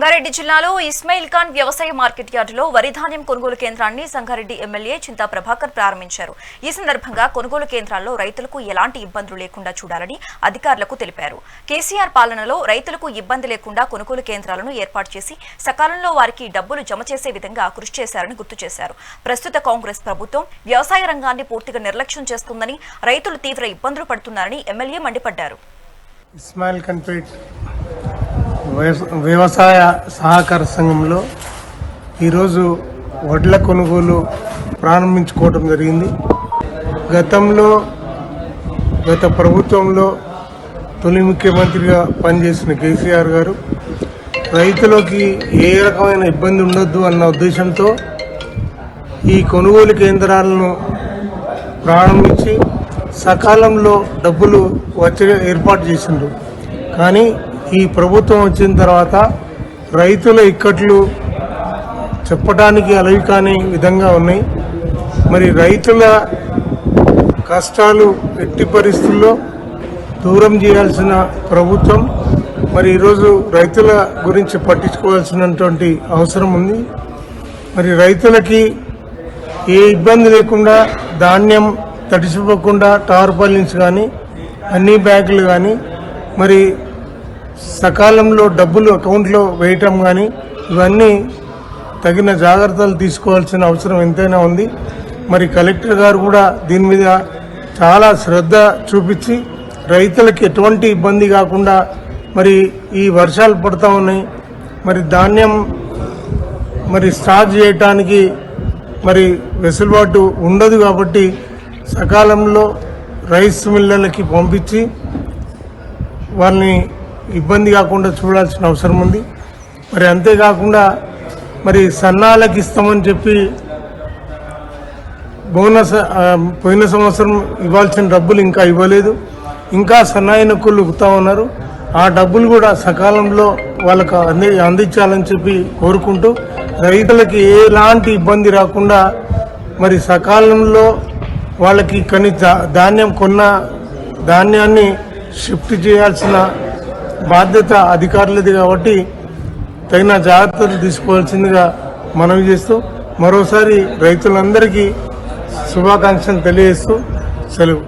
సంగారెడ్డి జిల్లాలో ఇస్మాయిల్ ఖాన్ వ్యవసాయ మార్కెట్ యార్డులో వరి ధాన్యం కొనుగోలు కేంద్రాన్ని సంగారెడ్డి ఎమ్మెల్యే చింతా ప్రభాకర్ ప్రారంభించారు. ఈ సందర్భంగా కొనుగోలు కేంద్రాల్లో రైతులకు ఎలాంటి ఇబ్బందులు లేకుండా చూడాలని అధికారులకు తెలిపారు. కేసీఆర్ పాలనలో రైతులకు ఇబ్బంది లేకుండా కొనుగోలు కేంద్రాలను ఏర్పాటు చేసి సకాలంలో వారికి డబ్బులు జమ చేసే విధంగా కృషి చేశారని గుర్తు చేశారు. ప్రస్తుత కాంగ్రెస్ ప్రభుత్వం వ్యవసాయ రంగాన్ని పూర్తిగా నిర్లక్ష్యం చేస్తుందని రైతులు తీవ్ర ఇబ్బందులు పడుతున్నారని ఎమ్మెల్యే మండిపడ్డారు. ఇస్మాయిల్ కన్పేట్ వ్యవసాయ సహకార సంఘంలో ఈరోజు వడ్ల కొనుగోలు ప్రారంభించుకోవటం జరిగింది. గతంలో గత ప్రభుత్వంలో తొలి ముఖ్యమంత్రిగా పనిచేసిన కేసీఆర్ గారు రైతులకి ఏ రకమైన ఇబ్బంది ఉండొద్దు అన్న ఉద్దేశంతో ఈ కొనుగోలు కేంద్రాలను ప్రారంభించి సకాలంలో డబ్బులు వచ్చే ఏర్పాటు చేసిండ్రు. కానీ ఈ ప్రభుత్వం వచ్చిన తర్వాత రైతుల ఇక్కట్లు చెప్పడానికి అలవి కాని విధంగా ఉన్నాయి. మరి రైతుల కష్టాలు ఎట్టి పరిస్థితుల్లో దూరం చేయాల్సిన ప్రభుత్వం మరి ఈరోజు రైతుల గురించి పట్టించుకోవాల్సినటువంటి అవసరం ఉంది. మరి రైతులకి ఏ ఇబ్బంది లేకుండా ధాన్యం తడిసిపోకుండా టార్పాలిన్స్ కానీ అన్ని బ్యాగులు కానీ మరి సకాలంలో డబ్బులు అకౌంట్లో వేయటం కానీ ఇవన్నీ తగిన జాగ్రత్తలు తీసుకోవాల్సిన అవసరం ఎంతైనా ఉంది. మరి కలెక్టర్ గారు కూడా దీని మీద చాలా శ్రద్ధ చూపించి రైతులకు ఎటువంటి ఇబ్బంది కాకుండా మరి ఈ వర్షాలు పడతా ఉన్నాయి. మరి ధాన్యం మరి స్టార్ట్ చేయటానికి మరి వెసులుబాటు ఉండదు కాబట్టి సకాలంలో రైస్ మిల్లర్లకి పంపించి వాళ్ళని ఇబ్బంది కాకుండా చూడాల్సిన అవసరం ఉంది. మరి అంతేకాకుండా మరి సన్నాలకు ఇస్తామని చెప్పి బోనస్ పోయిన సంవత్సరం ఇవ్వాల్సిన డబ్బులు ఇంకా ఇవ్వలేదు. ఇంకా సన్నాయి నొక్కులు ఉగుతా ఉన్నారు. ఆ డబ్బులు కూడా సకాలంలో వాళ్ళకు అంది అందించాలని చెప్పి కోరుకుంటూ రైతులకి ఎలాంటి ఇబ్బంది రాకుండా మరి సకాలంలో వాళ్ళకి కొన్ని ధాన్యం కొన్న ధాన్యాన్ని షిఫ్ట్ చేయాల్సిన బాధ్యత అధికారులది కాబట్టి తగిన జాగ్రత్తలు తీసుకోవాల్సిందిగా మనవి చేస్తూ మరోసారి రైతులందరికీ శుభాకాంక్షలు తెలియజేస్తూ సెలవు.